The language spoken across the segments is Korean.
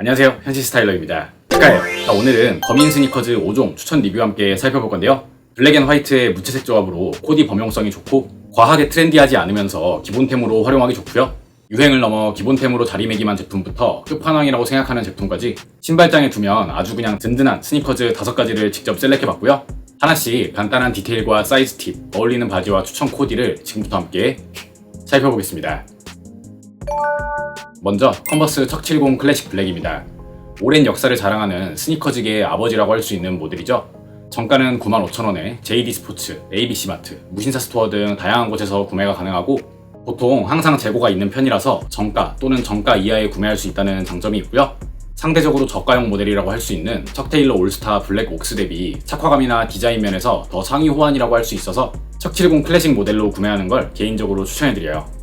안녕하세요. 현지 스타일러입니다. 축하해요? 자, 오늘은 거민 스니커즈 5종 추천 리뷰와 함께 살펴볼 건데요. 블랙 앤 화이트의 무채색 조합으로 코디 범용성이 좋고 과하게 트렌디하지 않으면서 기본템으로 활용하기 좋고요. 유행을 넘어 기본템으로 자리매김한 제품부터 끝판왕이라고 생각하는 제품까지 신발장에 두면 아주 그냥 든든한 스니커즈 5가지를 직접 셀렉해봤고요. 하나씩 간단한 디테일과 사이즈 팁, 어울리는 바지와 추천 코디를 지금부터 함께 살펴보겠습니다 먼저 컨버스 척70 클래식 블랙입니다. 오랜 역사를 자랑하는 스니커즈계의 아버지라고 할 수 있는 모델이죠. 정가는 95,000원에 JD 스포츠, ABC 마트, 무신사 스토어 등 다양한 곳에서 구매가 가능하고 보통 항상 재고가 있는 편이라서 정가 또는 정가 이하에 구매할 수 있다는 장점이 있고요. 상대적으로 저가형 모델이라고 할 수 있는 척테일러 올스타 블랙 옥스 대비 착화감이나 디자인 면에서 더 상위 호환이라고 할 수 있어서 척70 클래식 모델로 구매하는 걸 개인적으로 추천해드려요.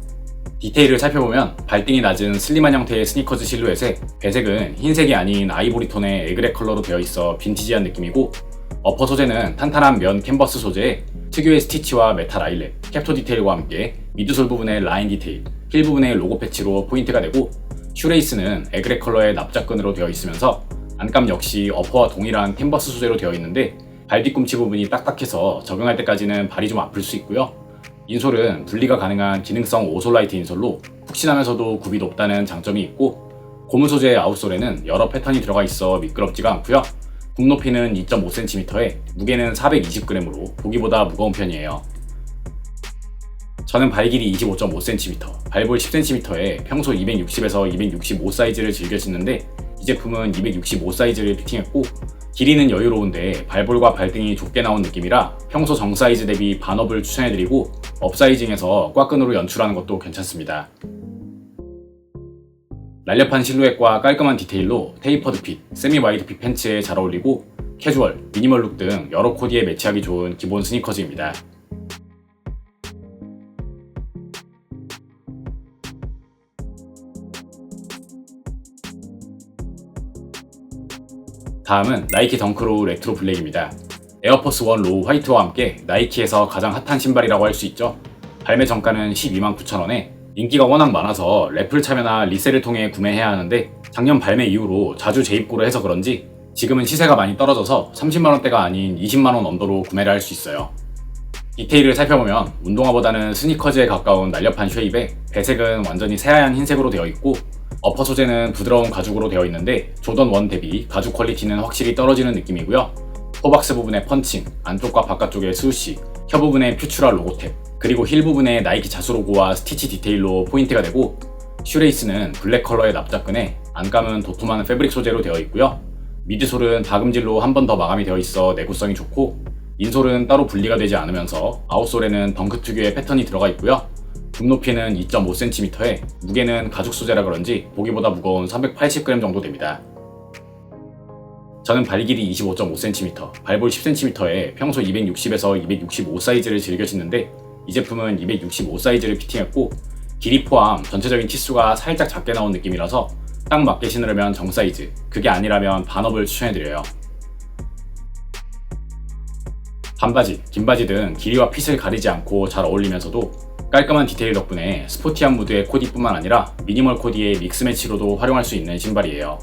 디테일을 살펴보면 발등이 낮은 슬림한 형태의 스니커즈 실루엣에 배색은 흰색이 아닌 아이보리 톤의 에그렉 컬러로 되어 있어 빈티지한 느낌이고 어퍼 소재는 탄탄한 면 캔버스 소재에 특유의 스티치와 메탈 아이렛, 캡토 디테일과 함께 미드솔 부분의 라인 디테일, 힐 부분의 로고 패치로 포인트가 되고 슈레이스는 에그렉 컬러의 납작근으로 되어 있으면서 안감 역시 어퍼와 동일한 캔버스 소재로 되어 있는데 발 뒤꿈치 부분이 딱딱해서 적용할 때까지는 발이 좀 아플 수 있고요. 인솔은 분리가 가능한 기능성 오솔라이트 인솔로 푹신하면서도 굽이 높다는 장점이 있고 고무 소재의 아웃솔에는 여러 패턴이 들어가 있어 미끄럽지가 않고요. 굽 높이는 2.5cm에 무게는 420g으로 보기보다 무거운 편이에요. 저는 발 길이 25.5cm, 발볼 10cm에 평소 260에서 265 사이즈를 즐겨 신는데 이 제품은 265 사이즈를 피팅했고 길이는 여유로운데 발볼과 발등이 좁게 나온 느낌이라 평소 정 사이즈 대비 반업을 추천해드리고 업사이징해서 꽉끈으로 연출하는 것도 괜찮습니다. 날렵한 실루엣과 깔끔한 디테일로 테이퍼드 핏, 세미 와이드 핏 팬츠에 잘 어울리고 캐주얼, 미니멀 룩 등 여러 코디에 매치하기 좋은 기본 스니커즈입니다. 다음은 나이키 덩크로우 레트로 블랙입니다. 에어포스 1 로우 화이트와 함께 나이키에서 가장 핫한 신발이라고 할 수 있죠. 발매 정가는 12만 9천원에 인기가 워낙 많아서 래플 참여나 리셀을 통해 구매해야 하는데 작년 발매 이후로 자주 재입고를 해서 그런지 지금은 시세가 많이 떨어져서 30만원대가 아닌 20만원 언더로 구매를 할 수 있어요. 디테일을 살펴보면 운동화보다는 스니커즈에 가까운 날렵한 쉐입에 배색은 완전히 새하얀 흰색으로 되어 있고 어퍼 소재는 부드러운 가죽으로 되어 있는데 조던 1 대비 가죽 퀄리티는 확실히 떨어지는 느낌이고요. 포박스 부분의 펀칭, 안쪽과 바깥쪽의 스우시, 혀 부분의 퓨추라 로고탭, 그리고 힐 부분의 나이키 자수 로고와 스티치 디테일로 포인트가 되고 슈레이스는 블랙 컬러의 납작근에 안감은 도톰한 패브릭 소재로 되어 있고요. 미드솔은 다금질로 한 번 더 마감이 되어 있어 내구성이 좋고 인솔은 따로 분리가 되지 않으면서 아웃솔에는 덩크 특유의 패턴이 들어가 있고요. 굽 높이는 2.5cm에 무게는 가죽 소재라 그런지 보기보다 무거운 380g 정도 됩니다. 저는 발 길이 25.5cm, 발볼 10cm에 평소 260에서 265 사이즈를 즐겨 신는데 이 제품은 265 사이즈를 피팅했고 길이 포함 전체적인 치수가 살짝 작게 나온 느낌이라서 딱 맞게 신으려면 정 사이즈, 그게 아니라면 반업을 추천해드려요. 반바지, 긴바지 등 길이와 핏을 가리지 않고 잘 어울리면서도 깔끔한 디테일 덕분에 스포티한 무드의 코디뿐만 아니라 미니멀 코디의 믹스 매치로도 활용할 수 있는 신발이에요.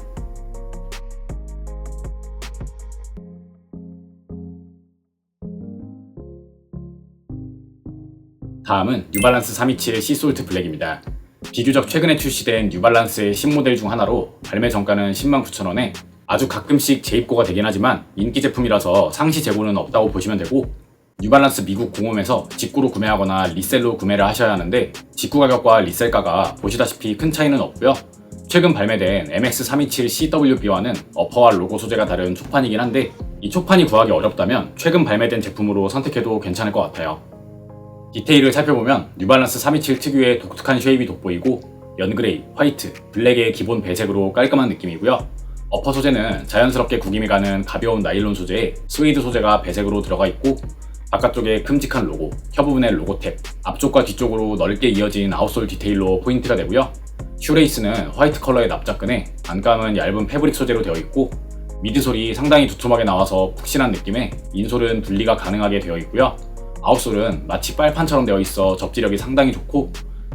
다음은 뉴발란스 327 시솔트 블랙입니다. 비교적 최근에 출시된 뉴발란스의 신모델 중 하나로 발매 정가는 10만 9천원에 아주 가끔씩 재입고가 되긴 하지만 인기 제품이라서 상시 재고는 없다고 보시면 되고 뉴발란스 미국 공홈에서 직구로 구매하거나 리셀로 구매를 하셔야 하는데 직구 가격과 리셀가가 보시다시피 큰 차이는 없고요. 최근 발매된 MX327CWB와는 어퍼와 로고 소재가 다른 초판이긴 한데 이 초판이 구하기 어렵다면 최근 발매된 제품으로 선택해도 괜찮을 것 같아요. 디테일을 살펴보면 뉴발란스 327 특유의 독특한 쉐입이 돋보이고 연그레이, 화이트, 블랙의 기본 배색으로 깔끔한 느낌이고요. 어퍼 소재는 자연스럽게 구김이 가는 가벼운 나일론 소재에 스웨이드 소재가 배색으로 들어가 있고 바깥쪽에 큼직한 로고, 혀 부분의 로고 탭, 앞쪽과 뒤쪽으로 넓게 이어진 아웃솔 디테일로 포인트가 되고요. 슈레이스는 화이트 컬러의 납작근에 안감은 얇은 패브릭 소재로 되어 있고 미드솔이 상당히 두툼하게 나와서 푹신한 느낌에 인솔은 분리가 가능하게 되어 있고요. 아웃솔은 마치 빨판처럼 되어 있어 접지력이 상당히 좋고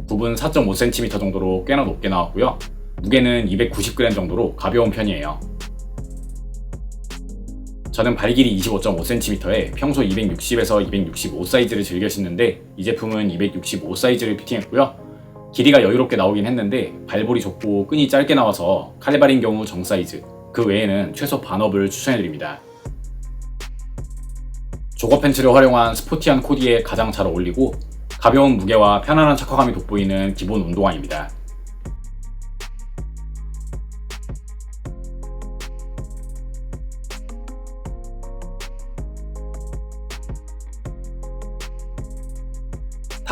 굽은 4.5cm 정도로 꽤나 높게 나왔고요. 무게는 290g 정도로 가벼운 편이에요. 저는 발 길이 25.5cm에 평소 260에서 265 사이즈를 즐겨 신는데 이 제품은 265 사이즈를 피팅했고요. 길이가 여유롭게 나오긴 했는데 발볼이 좁고 끈이 짧게 나와서 칼발인 경우 정 사이즈, 그 외에는 최소 반업을 추천해드립니다. 조거 팬츠를 활용한 스포티한 코디에 가장 잘 어울리고 가벼운 무게와 편안한 착화감이 돋보이는 기본 운동화입니다.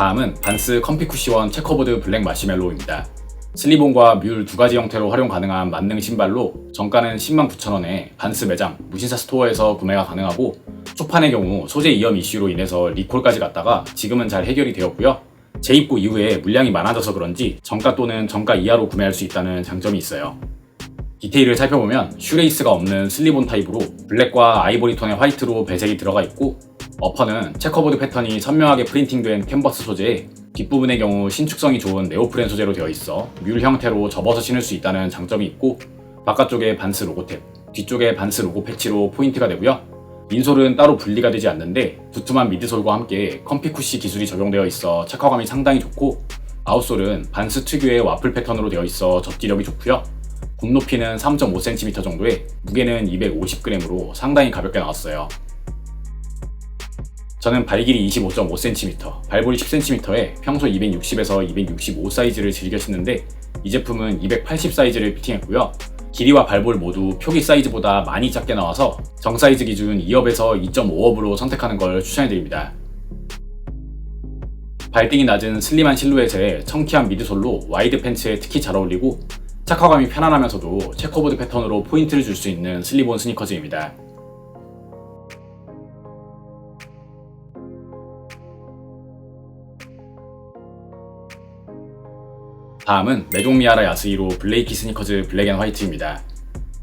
다음은 반스 컴피 쿠시원 체커보드 블랙 마시멜로우입니다. 슬리본과 뮬 두 가지 형태로 활용 가능한 만능 신발로 정가는 109,000원에 반스 매장, 무신사 스토어에서 구매가 가능하고 초판의 경우 소재 이염 이슈로 인해서 리콜까지 갔다가 지금은 잘 해결이 되었고요. 재입고 이후에 물량이 많아져서 그런지 정가 또는 정가 이하로 구매할 수 있다는 장점이 있어요. 디테일을 살펴보면 슈레이스가 없는 슬리본 타입으로 블랙과 아이보리 톤의 화이트로 배색이 들어가 있고 어퍼는 체커보드 패턴이 선명하게 프린팅된 캔버스 소재에 뒷부분의 경우 신축성이 좋은 네오프렌 소재로 되어 있어 뮬 형태로 접어서 신을 수 있다는 장점이 있고 바깥쪽에 반스 로고탭, 뒤쪽에 반스 로고 패치로 포인트가 되고요. 인솔은 따로 분리가 되지 않는데 두툼한 미드솔과 함께 컴피쿠시 기술이 적용되어 있어 착화감이 상당히 좋고 아웃솔은 반스 특유의 와플 패턴으로 되어 있어 접지력이 좋고요. 굽 높이는 3.5cm 정도에 무게는 250g으로 상당히 가볍게 나왔어요. 저는 발 길이 25.5cm, 발볼이 10cm에 평소 260에서 265 사이즈를 즐겨 신는데 이 제품은 280 사이즈를 피팅했고요. 길이와 발볼 모두 표기 사이즈보다 많이 작게 나와서 정 사이즈 기준 2업에서 2.5업으로 선택하는 걸 추천해드립니다. 발등이 낮은 슬림한 실루엣에 청키한 미드솔로 와이드 팬츠에 특히 잘 어울리고 착화감이 편안하면서도 체커보드 패턴으로 포인트를 줄 수 있는 슬리본 스니커즈입니다. 다음은 메종미아라 야스이로 블레이키 스니커즈 블랙 앤 화이트입니다.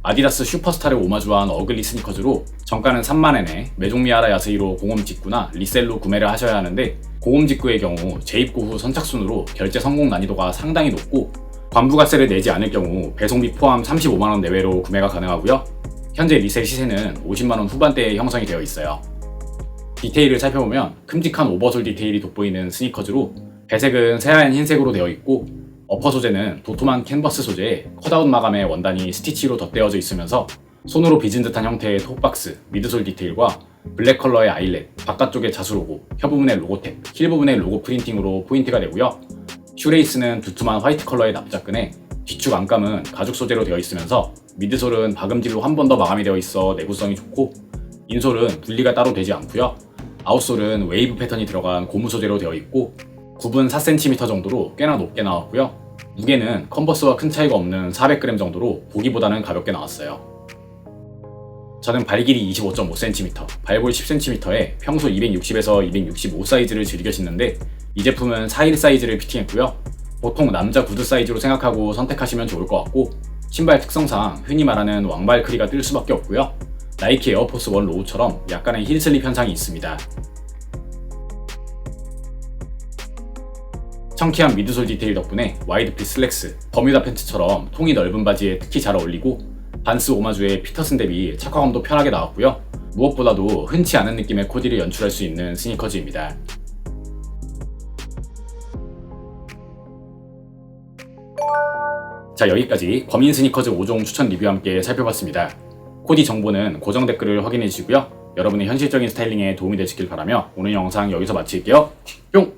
아디다스 슈퍼스타를 오마주한 어글리 스니커즈로 정가는 3만엔에 메종미아라 야스이로 공홈 직구나 리셀로 구매를 하셔야 하는데 공홈 직구의 경우 재입고 후 선착순으로 결제 성공 난이도가 상당히 높고 관부가세를 내지 않을 경우 배송비 포함 35만원 내외로 구매가 가능하고요. 현재 리셀 시세는 50만원 후반대에 형성이 되어 있어요. 디테일을 살펴보면 큼직한 오버솔 디테일이 돋보이는 스니커즈로 배색은 새하얀 흰색으로 되어 있고 어퍼 소재는 도톰한 캔버스 소재에 컷아웃 마감의 원단이 스티치로 덧대어져 있으면서 손으로 빚은 듯한 형태의 톱박스, 미드솔 디테일과 블랙 컬러의 아일렛, 바깥쪽에 자수 로고, 혀 부분의 로고탭, 힐 부분의 로고 프린팅으로 포인트가 되고요. 슈레이스는 두툼한 화이트 컬러의 납작근에 뒤축 안감은 가죽 소재로 되어 있으면서 미드솔은 박음질로 한 번 더 마감이 되어 있어 내구성이 좋고 인솔은 분리가 따로 되지 않고요. 아웃솔은 웨이브 패턴이 들어간 고무 소재로 되어 있고 굽은 4cm 정도로 꽤나 높게 나왔고요. 무게는 컨버스와 큰 차이가 없는 400g 정도로 보기보다는 가볍게 나왔어요. 저는 발 길이 25.5cm, 발볼 10cm에 평소 260에서 265 사이즈를 즐겨 신는데 이 제품은 4일 사이즈를 피팅했고요. 보통 남자 구두 사이즈로 생각하고 선택하시면 좋을 것 같고 신발 특성상 흔히 말하는 왕발 크리가 뜰 수밖에 없고요. 나이키 에어포스 1 로우처럼 약간의 힐슬립 현상이 있습니다. 청키한 미드솔 디테일 덕분에 와이드핏 슬랙스, 버뮤다 팬츠처럼 통이 넓은 바지에 특히 잘 어울리고 반스 오마주의 피터슨 대비 착화감도 편하게 나왔고요. 무엇보다도 흔치 않은 느낌의 코디를 연출할 수 있는 스니커즈입니다. 자 여기까지 거민 스니커즈 5종 추천 리뷰와 함께 살펴봤습니다. 코디 정보는 고정 댓글을 확인해 주시고요. 여러분의 현실적인 스타일링에 도움이 되시길 바라며 오늘 영상 여기서 마칠게요. 뿅!